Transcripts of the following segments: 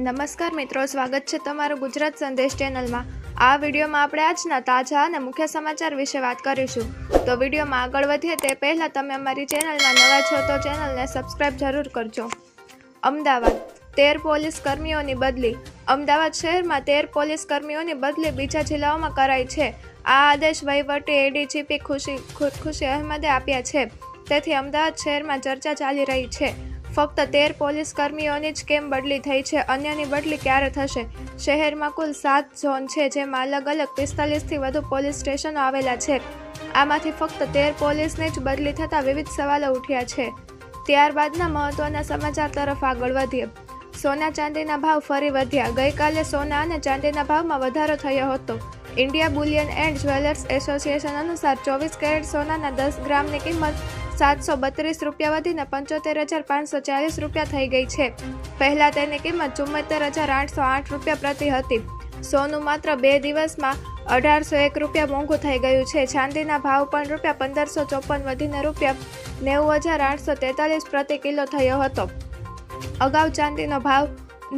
નમસ્કાર મિત્રો, સ્વાગત છે તમારું ગુજરાત સંદેશ ચેનલમાં. આ વિડીયોમાં આપણે આજના તાજા અને મુખ્ય સમાચાર વિશે વાત કરીશું. તો વિડીયોમાં આગળ વધીએ તે પહેલાં તમે અમારી ચેનલમાં નવા છો તો ચેનલને સબસ્ક્રાઇબ જરૂર કરજો. અમદાવાદ, તેર પોલીસ કર્મીઓની બદલી. અમદાવાદ શહેરમાં તેર પોલીસ કર્મીઓની બદલી બીજા જિલ્લાઓમાં કરાઈ છે. આ આદેશ વહીવટી એડીજીપી ખુશી ખુશી અહેમદે આપ્યા છે. તેથી અમદાવાદ શહેરમાં ચર્ચા ચાલી રહી છે. ફક્ત તેર પોલીસ કર્મીઓની જ કેમ બદલી થઈ છે? અન્યની બદલી ક્યારે થશે? શહેરમાં કુલ સાત ઝોન છે, જેમાં અલગ અલગ પિસ્તાલીસથી વધુ પોલીસ સ્ટેશનો આવેલા છે. આમાંથી ફક્ત તેર પોલીસની જ બદલી થતાં વિવિધ સવાલો ઉઠ્યા છે. ત્યારબાદના મહત્વના સમાચાર તરફ આગળ વધીએ. સોના ચાંદીના ભાવ ફરી વધ્યા. ગઈકાલે સોના અને ચાંદીના ભાવમાં વધારો થયો હતો. India bullion and jewellers association અનુસાર ચોવીસ કેરેટ સોનાના દસ ગ્રામની કિંમત સાતસો બત્રીસ રૂપિયા વધીને પંચોતેર હજાર પાંચસો ચાલીસ રૂપિયા થઈ ગઈ છે. પહેલાં તેની કિંમત ચુમ્મોતેર હજાર આઠસો આઠ રૂપિયા પ્રતિ હતી. સોનું માત્ર બે દિવસમાં અઢારસો એક રૂપિયા મોંઘું થઈ ગયું છે. ચાંદીના ભાવ પણ રૂપિયા પંદરસો ચોપન વધીને રૂપિયા નેવું હજાર આઠસો તેતાલીસ પ્રતિ કિલો થયો હતો. અગાઉ ચાંદીનો ભાવ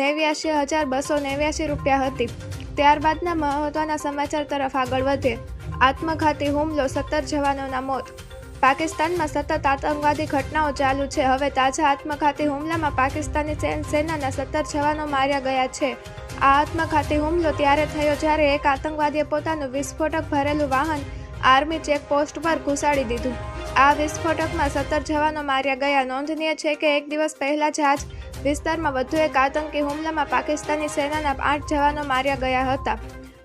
નેવ્યાશી હજાર બસો નેવ્યાશી રૂપિયા હતી. ત્યારબાદના મહત્વના સમાચાર તરફ આગળ વધે આત્મઘાતી હુમલો સત્તર જવાનોના મોત. પાકિસ્તાનમાં સતત આતંકવાદી ઘટનાઓ ચાલુ છે. હવે તાજા આત્મઘાતી હુમલામાં પાકિસ્તાની સેન- સેનાના સત્તર જવાનો માર્યા ગયા છે. આ આત્મઘાતી હુમલો ત્યારે થયો જ્યારે એક આતંકવાદીએ પોતાનું વિસ્ફોટક ભરેલું વાહન આર્મી ચેકપોસ્ટ પર ઘુસાડી દીધું. આ વિસ્ફોટકમાં સત્તર જવાનો માર્યા ગયા. નોંધનીય છે કે એક દિવસ પહેલા જ આજ વિસ્તારમાં વધુ એક આતંકી હુમલામાં પાકિસ્તાની સેનાના આઠ જવાનો માર્યા ગયા હતા.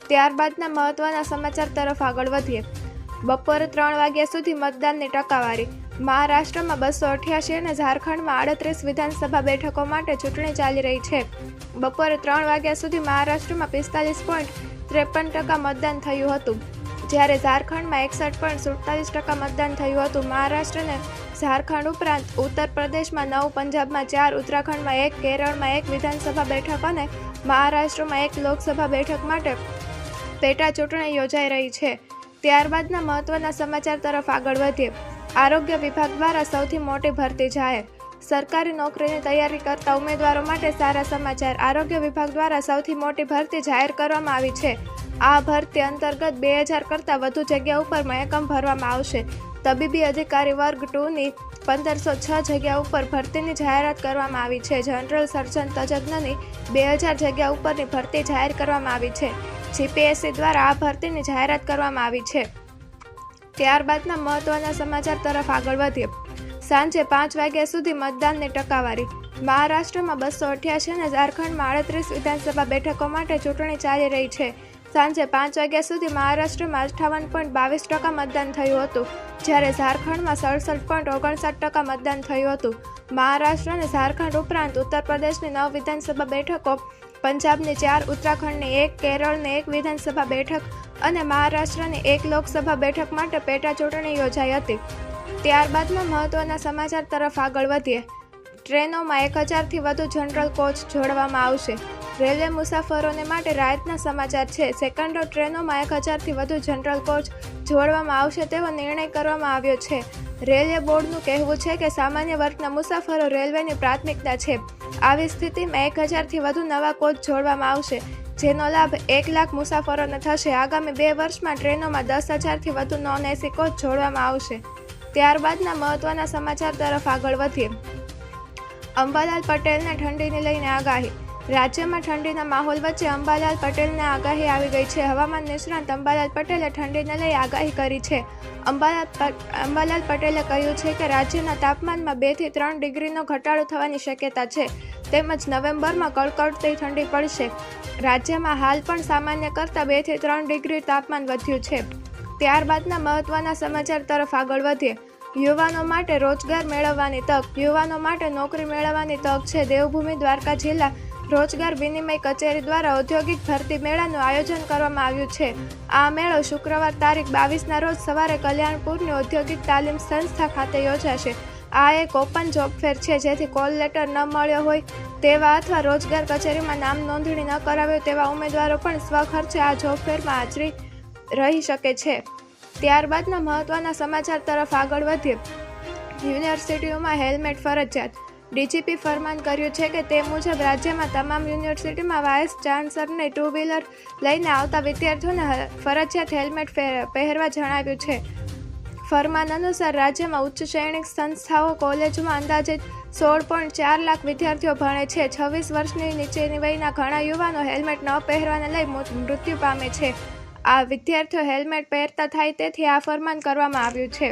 ત્યારબાદના મહત્વના સમાચાર તરફ આગળ વધીએ. બપોરે ત્રણ વાગ્યા સુધી મતદાનની ટકાવારી. મહારાષ્ટ્રમાં બસો અઠ્યાસી અને ઝારખંડમાં આડત્રીસ વિધાનસભા બેઠકો માટે ચૂંટણી ચાલી રહી છે. બપોરે ત્રણ વાગ્યા સુધી મહારાષ્ટ્રમાં પિસ્તાલીસ પોઈન્ટ ત્રેપન ટકા મતદાન થયું હતું. જ્યારે ઝારખંડમાં એકસઠ પોઈન્ટ સુડતાલીસ ટકા મતદાન થયું હતું. મહારાષ્ટ્ર અને ઝારખંડ ઉપરાંત ઉત્તર પ્રદેશમાં નવ, પંજાબમાં ચાર, ઉત્તરાખંડમાં એક, કેરળમાં એક વિધાનસભા બેઠક અને મહારાષ્ટ્રમાં એક લોકસભા બેઠક માટે પેટા ચૂંટણી યોજાઈ રહી છે. ત્યારબાદના મહત્વના સમાચાર તરફ આગળ વધીએ. આરોગ્ય વિભાગ દ્વારા સૌથી મોટી ભરતી જાહેર. સરકારી નોકરીની તૈયારી કરતા ઉમેદવારો માટે સારા સમાચાર. આરોગ્ય વિભાગ દ્વારા સૌથી મોટી ભરતી જાહેર કરવામાં આવી છે. આ ભરતી અંતર્ગત બે હજાર કરતાં વધુ જગ્યા ઉપર મહેકમ ભરવામાં આવશે. તબીબી અધિકારી વર્ગ ટુની પંદરસો છ જગ્યા ઉપર ભરતીની જાહેરાત કરવામાં આવી છે. જનરલ સર્જન તજજ્ઞની બે હજાર જગ્યા ઉપરની ભરતી જાહેર કરવામાં આવી છે. જીપીએસસી દ્વારા આ ભરતીની જાહેરાત કરવામાં આવી છે. ત્યારબાદના મહત્વના સમાચાર તરફ આગળ વધીએ. સાંજે પાંચ વાગ્યા સુધી મતદાનની ટકાવારી. મહારાષ્ટ્રમાં બસો અઠ્યાસી અને ઝારખંડમાં આડત્રીસ વિધાનસભા બેઠકો માટે ચૂંટણી ચાલી રહી છે. સાંજે પાંચ વાગ્યા સુધી મહારાષ્ટ્રમાં અઠ્ઠાવન પોઈન્ટ બાવીસ ટકા મતદાન થયું હતું. જ્યારે ઝારખંડમાં સડસઠ પોઈન્ટ ઓગણસાઠ ટકા મતદાન થયું હતું. મહારાષ્ટ્ર અને ઝારખંડ ઉપરાંત ઉત્તર પ્રદેશની નવ વિધાનસભા બેઠકો પંજાબની ચાર, ઉત્તરાખંડની એક, કેરળને એક વિધાનસભા બેઠક અને મહારાષ્ટ્રની એક લોકસભા બેઠક માટે પેટા ચૂંટણી યોજાઈ હતી. ત્યારબાદના મહત્વના સમાચાર તરફ આગળ વધીએ. ટ્રેનોમાં એક હજારથી વધુ જનરલ કોચ જોડવામાં આવશે. રેલવે મુસાફરોને માટે રાહતના સમાચાર છે. સેકન્ડો ટ્રેનોમાં એક હજારથી વધુ જનરલ કોચ જોડવામાં આવશે તેવો નિર્ણય કરવામાં આવ્યો છે. રેલવે બોર્ડનું કહેવું છે કે સામાન્ય વર્ગના મુસાફરો રેલવેની પ્રાથમિકતા છે. આવી સ્થિતિમાં એક હજારથી વધુ નવા કોચ જોડવામાં આવશે, જેનો લાભ એક લાખ મુસાફરોને થશે. આગામી બે વર્ષમાં ટ્રેનોમાં દસ હજારથી વધુ નોન એસી કોચ જોડવામાં આવશે. ત્યારબાદના મહત્વના સમાચાર તરફ આગળ વધીએ. અંબાલાલ પટેલને ઠંડીને લઈને આગાહી. રાજ્યમાં ઠંડીના માહોલ વચ્ચે અંબાલાલ પટેલને આગાહી આવી ગઈ છે. હવામાન નિષ્ણાંત અંબાલાલ પટેલે ઠંડીને લઈ આગાહી કરી છે. અંબાલાલ અંબાલાલ પટેલે કહ્યું છે કે રાજ્યના તાપમાનમાં બેથી ત્રણ ડિગ્રીનો ઘટાડો થવાની શક્યતા છે. તેમજ નવેમ્બરમાં કડકડતી ઠંડી પડશે. રાજ્યમાં હાલ પણ સામાન્ય કરતાં બેથી ત્રણ ડિગ્રી તાપમાન વધ્યું છે. ત્યારબાદના મહત્વના સમાચાર તરફ આગળ વધીએ. યુવાનો માટે રોજગાર મેળવવાની તક યુવાનો માટે નોકરી મેળવવાની તક છે. દેવભૂમિ દ્વારકા જિલ્લા રોજગાર વિનિમય કચેરી દ્વારા ઔદ્યોગિક ભરતી મેળાનું આયોજન કરવામાં આવ્યું છે. આ મેળો શુક્રવાર તારીખ બાવીસના રોજ સવારે કલ્યાણપુરની ઔદ્યોગિક તાલીમ સંસ્થા ખાતે યોજાશે. આ એક ઓપન જોબ ફેર છે, જેથી કોલ લેટર ન મળ્યો હોય તેવા અથવા રોજગાર કચેરીમાં નામ નોંધણી ન કરાવ્યો તેવા ઉમેદવારો પણ સ્વખર્ચે આ જોબ ફેરમાં હાજરી રહી શકે છે. ત્યારબાદના મહત્વના સમાચાર તરફ આગળ વધીએ. યુનિવર્સિટીઓમાં હેલ્મેટ ફરજિયાત. ડીજીપી ફરમાન કર્યું છે કે તે મુજબ રાજ્યમાં તમામ યુનિવર્સિટીમાં વાઇસ ચાન્સલરને ટુ વ્હીલર લઈને આવતા વિદ્યાર્થીઓને ફરજિયાત હેલ્મેટ પહેરવા જણાવ્યું છે. ફરમાન અનુસાર રાજ્યમાં ઉચ્ચ શૈક્ષણિક સંસ્થાઓ કોલેજોમાં અંદાજિત સોળ પોઈન્ટ ચાર લાખ વિદ્યાર્થીઓ ભણે છે. છવ્વીસ વર્ષની નીચેની વયના ઘણા યુવાનો હેલ્મેટ ન પહેરવાને લઈ મૃત્યુ પામે છે. આ વિદ્યાર્થીઓ હેલ્મેટ પહેરતા થાય તેથી આ ફરમાન કરવામાં આવ્યું છે.